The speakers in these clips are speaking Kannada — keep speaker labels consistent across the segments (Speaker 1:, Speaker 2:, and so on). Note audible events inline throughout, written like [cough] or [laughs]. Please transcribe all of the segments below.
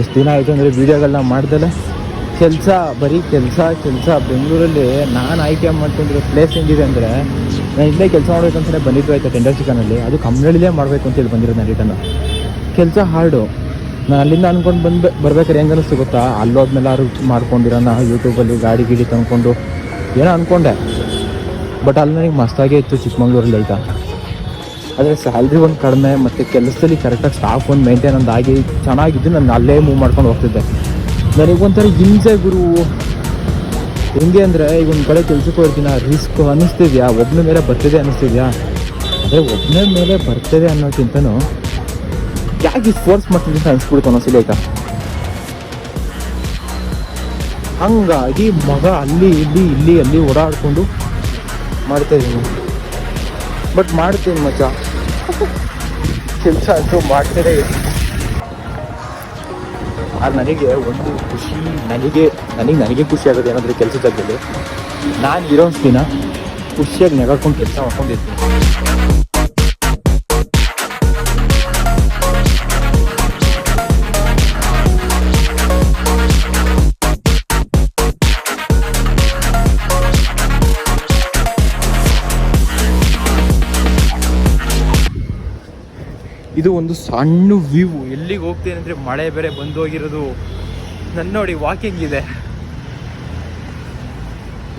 Speaker 1: ಎಷ್ಟು ದಿನ ಆಯಿತು ಅಂದರೆ ವೀಡಿಯೋಗಳನ್ನ ಮಾಡ್ದಲೆ? ಕೆಲಸ, ಬರೀ ಕೆಲಸ ಕೆಲಸ. ಬೆಂಗಳೂರಲ್ಲಿ ನಾನು ಆಯ್ಕೆ ಮಾಡ್ಕೊಂಡಿರೋ ಪ್ಲೇಸ್ ಹೆಂಗಿದೆ ಅಂದರೆ, ನಾನು ಇಲ್ಲೇ ಕೆಲಸ ಮಾಡ್ಬೇಕಂತಲೇ ಬಂದಿದ್ದು ಆಯಿತು ಟೆಂಡರ್ ಚಿಕನಲ್ಲಿ. ಅದು ಕಂಪ್ನಿಯಲ್ಲೇ ಮಾಡಬೇಕು ಅಂತೇಳಿ ಬಂದಿರೋದು ನಾನು ರಿಟರ್ನ್ ಕೆಲಸ ಹಾರ್ಡು ನಾನು ಅಲ್ಲಿಂದ ಅಂದ್ಕೊಂಡು ಬಂದು ಬರ್ಬೇಕಾದ್ರೆ ಹೆಂಗೆ ಸಿಗುತ್ತಾ ಗೊತ್ತಾ ಅಲ್ಲೋದ್ಮೇಲೆ ಯಾರು ಮಾಡ್ಕೊಂಡಿರೋಣ ಯೂಟ್ಯೂಬಲ್ಲಿ ಗಾಡಿ ಗಿಡಿ ತಂದ್ಕೊಂಡು. ಏನೋ ಅಂದ್ಕೊಂಡೆ ಬಟ್ ಅಲ್ಲಿ ನನಗೆ ಮಸ್ತಾಗೇ ಇತ್ತು ಚಿಕ್ಕಮಂಗ್ಳೂರಲ್ಲಿ ಆಯ್ತಾ. ಆದರೆ ಸ್ಯಾಲ್ರಿ ಒಂದು ಕಡಿಮೆ, ಮತ್ತು ಕೆಲಸದಲ್ಲಿ ಕರೆಕ್ಟಾಗಿ ಸ್ಟಾಫ್ ಒಂದು ಮೇಂಟೈನ್ ಒಂದು ಆಗಿ ಚೆನ್ನಾಗಿದ್ದು ನಾನು ಅಲ್ಲೇ ಮೂವ್ ಮಾಡ್ಕೊಂಡು ಹೋಗ್ತಿದ್ದೆ. ನನಗೊಂಥರ ಹಿಂಸೆ ಗುರು. ಹೆಂಗೆ ಅಂದರೆ, ಈಗ ಒಂದು ಕಡೆ ಕೆಲಸಕ್ಕೆ ಹೋಗ್ತೀನಿ ರಿಸ್ಕ್ ಅನ್ನಿಸ್ತಿದ್ಯಾ? ಒಬ್ಬನ ಮೇಲೆ ಬರ್ತಿದೆ ಅನ್ನಿಸ್ತಿದ್ಯಾ? ಅದೇ ಒಬ್ಬನ ಮೇಲೆ ಬರ್ತದೆ ಅನ್ನೋಕ್ಕಿಂತನೂ ಯಾಕೆ ಫೋರ್ಸ್ ಮಾಡ್ತಿದ್ದೆ ಅಂತ ಅನಿಸ್ಬಿಡ್ತು ಅನ್ನೋಸಿಲ್ಲ ಆಯ್ತಾ ಹಂಗಾಗಿ ಮಗ ಅಲ್ಲಿ, ಇಲ್ಲಿ ಇಲ್ಲಿ, ಅಲ್ಲಿ ಓಡಾಡಿಕೊಂಡು ಮಾಡ್ತಾ ಇದ್ದೀನಿ. ಬಟ್ ಮಾಡ್ತೀನಿ ಮಚ್ಚ. ಕೆಲಸ ಅಂತೂ ಮಾಡ್ತೇನೆ. ಆದ್ರೆ ನನಗೆ ಒಂದು ಖುಷಿ, ನನಗೆ ನನಗೆ ನನಗೆ ಖುಷಿ ಆಗೋದು ಏನಾದರೂ ಕೆಲಸ ಜಾಗದಲ್ಲಿ ನಾನು ಇರೋ ದಿನ ಖುಷಿಯಾಗಿ ನೆಗಾಡ್ಕೊಂಡು ಕೆಲಸ ಮಾಡ್ಕೊಂಡಿರ್ತೀನಿ. ಇದು ಒಂದು ಸಣ್ಣ ವ್ಯೂ. ಎಲ್ಲಿಗೆ ಹೋಗ್ತೇನೆ ಅಂದರೆ ಮಳೆ ಬೇರೆ ಬಂದು ಹೋಗಿರೋದು. ನನ್ನ ನೋಡಿ ವಾಕಿಂಗ್ ಇದೆ.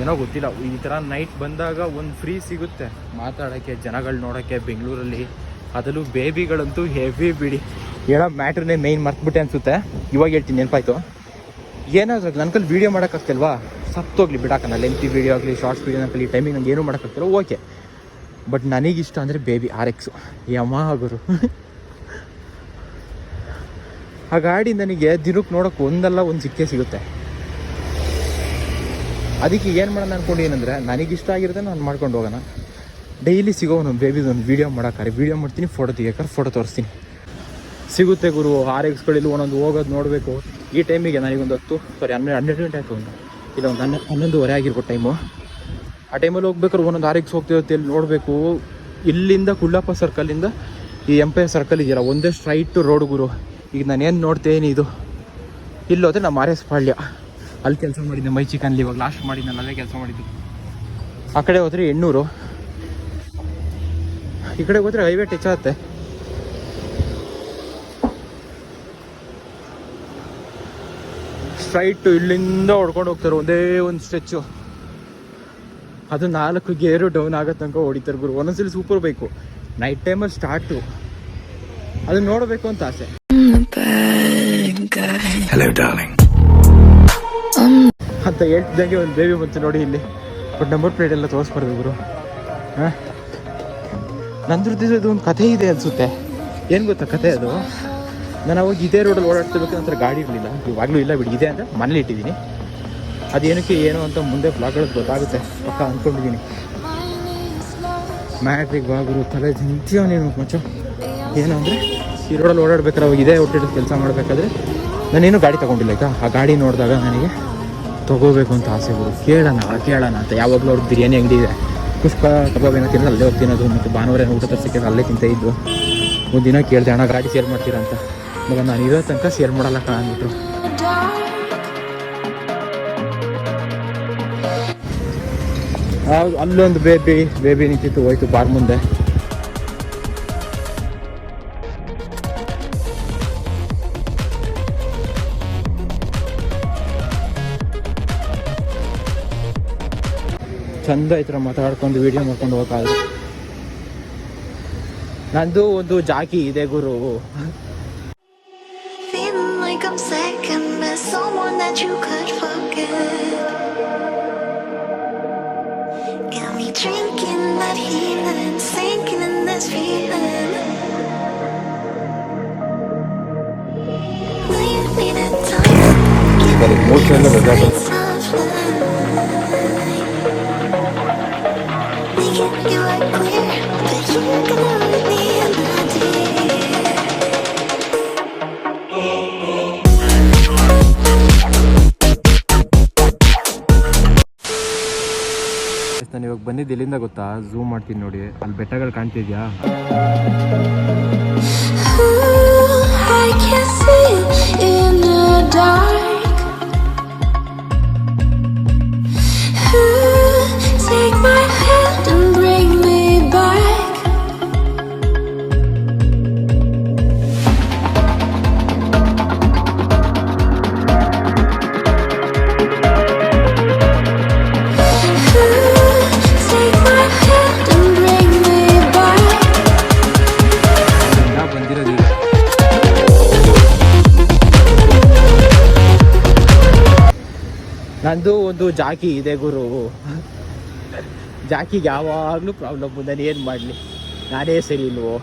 Speaker 1: ಏನೋ ಗೊತ್ತಿಲ್ಲ, ಈ ಥರ ನೈಟ್ ಬಂದಾಗ ಒಂದು ಫ್ರೀ ಸಿಗುತ್ತೆ. ಮಾತಾಡೋಕ್ಕೆ, ಜನಗಳು ನೋಡೋಕ್ಕೆ, ಬೆಂಗಳೂರಲ್ಲಿ. ಅದರಲ್ಲೂ ಬೇಬಿಗಳಂತೂ ಹೆವಿ ಬಿಡಿ. ಹೇಳೋ ಮ್ಯಾಟ್ರನ್ನೇ ಮೇಯ್ನ್ ಮರ್ತ್ಬಿಟ್ಟೆ ಅನಿಸುತ್ತೆ. ಇವಾಗ ಹೇಳ್ತೀನಿ, ನೆನಪಾಯ್ತು. ಏನಾದ್ರು ನನ್ನ ನನ್ಕಲ್ಲಿ ವೀಡಿಯೋ ಮಾಡೋಕ್ಕಾಗ್ತಿಲ್ವಾ? ಸತ್ತೋಗ್ಲಿ ನಾನು ಲೆಂತಿ ವೀಡಿಯೋ ಆಗಲಿ ಶಾರ್ಟ್ಸ್ ವೀಡಿಯೋ ಆಗಲಿ ಟೈಮಿಂಗ್ ನಂಗೆ ಏನು ಮಾಡೋಕ್ಕಾಗ್ತಿಲ್ಲ ಓಕೆ ಬಟ್ ನನಗಿಷ್ಟ ಅಂದರೆ ಬೇಬಿ ಆರ್ ಎಕ್ಸು ಯಮ ಗುರು. [laughs] ಆ ಗಾಡಿ ನನಗೆ ದಿನಕ್ಕೆ ನೋಡೋಕೆ ಒಂದಲ್ಲ, ಒಂದು ಸಿಕ್ಕೇ ಸಿಗುತ್ತೆ. ಅದಕ್ಕೆ ಏನು ಮಾಡೋಣ ಅಂದ್ಕೊಂಡು ಏನಂದರೆ, ನನಗಿಷ್ಟ ಆಗಿರುತ್ತೆ ನಾನು ಮಾಡ್ಕೊಂಡು ಹೋಗೋಣ. ಡೈಲಿ ಸಿಗೋ ಒಂದು ಬೇಬಿದು ಒಂದು ವೀಡಿಯೋ ಮಾಡೋಕ್ಕಾರೆ. ವೀಡಿಯೋ ಮಾಡ್ತೀನಿ ಫೋಟೋ ತೆಗಿಯೋಕ್ಕಾರೆ ಫೋಟೋ ತೋರಿಸ್ತೀನಿ. ಸಿಗುತ್ತೆ ಗುರು ಆರ್ ಎಕ್ಸ್ಗಳಲ್ಲಿ ಒಂದೊಂದು ಹೋಗೋದು ನೋಡಬೇಕು. ಈ ಟೈಮಿಗೆ ನನಗೊಂದು ಹತ್ತು ಸಾರಿ ಹನ್ನೆರಡು ಹನ್ನೆರಡು ಗಂಟೆ ಆಯಿತು ಒಂದು. ಇಲ್ಲ, ಒಂದು ಹನ್ನೆ, ಹನ್ನೊಂದುವರೆ ಆಗಿರ್ಬೋದು ಟೈಮು ಆ ಟೈಮಲ್ಲಿ ಹೋಗ್ಬೇಕಾದ್ರೆ ಒಂದೊಂದು ಆರ್ ಎಕ್ಸ್ ಹೋಗ್ತಿರುತ್ತೆ ಇಲ್ಲಿ ನೋಡಬೇಕು. ಇಲ್ಲಿಂದ ಕುಳ್ಳಪ್ಪ ಸರ್ಕಲಿಂದ ಈ ಎಂಪೈರ್ ಸರ್ಕಲ್ ಇದೆಯಲ್ಲ ಒಂದೇ ಸ್ಟ್ರೈಟ್ ರೋಡ್ ಗುರು. ಈಗ ನಾನೇನು ನೋಡ್ತೇನೆ ಇದು? ಇಲ್ಲಿ ಹೋದ್ರೆ ನಮ್ಮ ಆರ್ ಎಸ್ ಪಾಳ್ಯ. ಅಲ್ಲಿ ಕೆಲಸ ಮಾಡಿದ್ದೆ, ಮೈ ಚಿಕನ್ಲಿ ಇವಾಗ ಲಾಸ್ಟ್ ಮಾಡಿದ್ನಲ್ಲ ಅಲ್ಲೇ ಕೆಲಸ ಮಾಡಿದ್ದು. ಆ ಕಡೆ ಹೋದರೆ ಎಣ್ಣೂರು. ಈ ಕಡೆ ಹೋದರೆ ಹೈವೇ ಟಚ್ ಆಗುತ್ತೆ. ಸ್ಟ್ರೈಟು ಇಲ್ಲಿಂದ ಹೊಡ್ಕೊಂಡು ಹೋಗ್ತಾರೆ, ಒಂದೇ ಒಂದು ಸ್ಟ್ರೆಚ್ಚು ಅದು ನಾಲ್ಕು ಗೇರು ಡೌನ್ ಆಗೋ ತನಕ ಹೊಡಿತಾರೆ ಗುರು. ಒಂದೊಂದ್ಸಲಿ ಸೂಪರ್ ಬೈಕು. ನೈಟ್ ಟೈಮಲ್ಲಿ ಸ್ಟಾರ್ಟು ಅದನ್ನ ನೋಡಬೇಕು ಅಂತ ಆಸೆ.
Speaker 2: Hello, ಡಾರ್ಲಿಂಗ್
Speaker 1: ಅಂತ ಹೇಳ್ತಿದ್ದಂಗೆ ಒಂದು ಬೇಬಿ ಬಂತು ನೋಡಿ ಇಲ್ಲಿ. ಬಟ್ ನಂಬರ್ ಪ್ಲೇಟ್ ಎಲ್ಲ ತೋರಿಸ್ಬಾರ್ದು ಇವರು ಹಾಂ? ನಂದ್ರದ್ದು ಇದು ಒಂದು ಕಥೆ ಇದೆ ಅನಿಸುತ್ತೆ. ಏನು ಗೊತ್ತಾ ಕಥೆ ಅದು? ನಾನು ಅವಾಗ ಇದೇ ರೋಡಲ್ಲಿ ಓಡಾಡ್ತಿರ್ಬೇಕು ನಂತರ ಗಾಡಿ ಇರಲಿಲ್ಲ. ಇವಾಗಲೂ ಇಲ್ಲ ಬಿಡಿ ಇದೆ ಅಂತ ಮನೇಲಿ ಇಟ್ಟಿದ್ದೀನಿ. ಅದೇನಕ್ಕೆ ಏನು ಅಂತ ಮುಂದೆ ಬ್ಲಾಗ್ಗಳು ಗೊತ್ತಾಗುತ್ತೆ. ಪಕ್ಕ ಅಂದ್ಕೊಂಡಿದ್ದೀನಿ ಮ್ಯಾಟ್ರಿಕ್ ಬಾಗುರು ತಲೆ ನಿಂತೀವ ನೀನು ಮಚ್ಚ. ಏನು ಅಂದರೆ ಈ ರೋಡಲ್ಲಿ ಓಡಾಡ್ಬೇಕಾದ್ರೆ ಅವಾಗ ಇದೇ ಹೊಟ್ಟಿಟ್ಟು ಕೆಲಸ ಮಾಡಬೇಕಾದ್ರೆ ನಾನೇನು ಗಾಡಿ ತೊಗೊಂಡಿಲ್ಲ, ಆಯ್ತಾ? ಆ ಗಾಡಿ ನೋಡಿದಾಗ ನನಗೆ ತಗೋಬೇಕು ಅಂತ ಆಸೆ ಬರು ಕೇಳೋಣ ಕೇಳೋಣ ಅಂತ. ಯಾವಾಗಲೂ ಅವ್ರ ಬಿರಿಯಾನಿ ಅಂಗಡಿ ಇದೆ. ಪುಷ್ಪ ಕಬಾಬ್ ಏನೋ ತಿನ್ನೋದು ಅಲ್ಲೇ ಹೋಗಿ ತಿನ್ನೋದು. ಮತ್ತು ಭಾನುವಾರ ಊಟ ತರಿಸಿಕ್ಕೆ ಅಲ್ಲೇ ತಿಂತ ಇದ್ದು ಒಂದು ದಿನ ಕೇಳಿದೆ, ಅಣ್ಣ, ಗಾಡಿ ಶೇರ್ ಮಾಡ್ತೀರಾ ಅಂತ. ಮಗ, ನಾನು ಇರೋ ತನಕ ಶೇರ್ ಮಾಡಲ್ಲ ಕಣ ಅಲ್ಲೊಂದು ಬೇಬಿ ಬೇಬಿ ನಿಂತಿತ್ತು, ಹೋಯ್ತು, ಬಾರ್ ಮುಂದೆ. ಚಂದ ಐತ್ರ ಮಾತಾಡ್ಕೊಂಡು ವಿಡಿಯೋ ಮಾಡ್ಕೊಂಡು ಹೋಗೋಕ್ಕಾಗಲ್ಲ ನಂದು ಒಂದು ಜಾಕಿ ಇದೆ ಗುರು.
Speaker 3: Feeling
Speaker 1: ನಾನು ಇವಾಗ ಬಂದಿದ್ದು ಎಲ್ಲಿಂದ ಗೊತ್ತಾ? ಝೂಮ್ ಮಾಡ್ತೀನಿ ನೋಡಿ. ಅಲ್ಲಿ ಬೆಟ್ಟಗಳು ಕಾಣ್ತಿದ್ಯಾ? ನಂದು ಒಂದು ಜಾಕಿ ಇದೆ ಗುರು. ಜಾಕಿಗೆ ಯಾವಾಗಲೂ ಪ್ರಾಬ್ಲಮ್ ನಾನು ಏನು ಮಾಡಲಿ? ನಾನೇ ಸರಿ ಇಲ್ವೋ?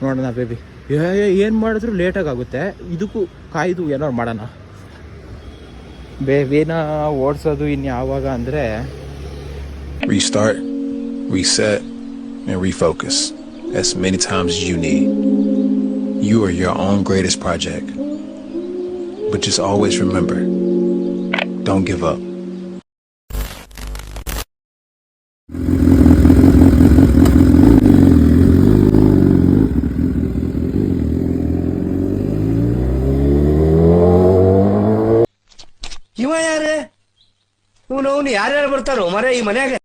Speaker 1: ನೋಡೋಣ ಬೇಬಿ ಏನು ಮಾಡಿದ್ರು ಲೇಟಾಗಿ ಆಗುತ್ತೆ ಇದಕ್ಕೂ ಕಾಯ್ದು ಏನಾರು ಮಾಡೋಣ. ಬೇಬಿನ ಓಡಿಸೋದು ಇನ್ನು ಯಾವಾಗ ಅಂದರೆ
Speaker 2: Restart, reset, and refocus as many times as you need. You are your own greatest project. But just always remember don't give up.
Speaker 4: ಇವ ಯಾರೇ ಇವನು ಅವ್ನು ಯಾರ್ಯಾರು ಬರ್ತಾರೋ ಮರ ಈ ಮನ್ಯಾಗ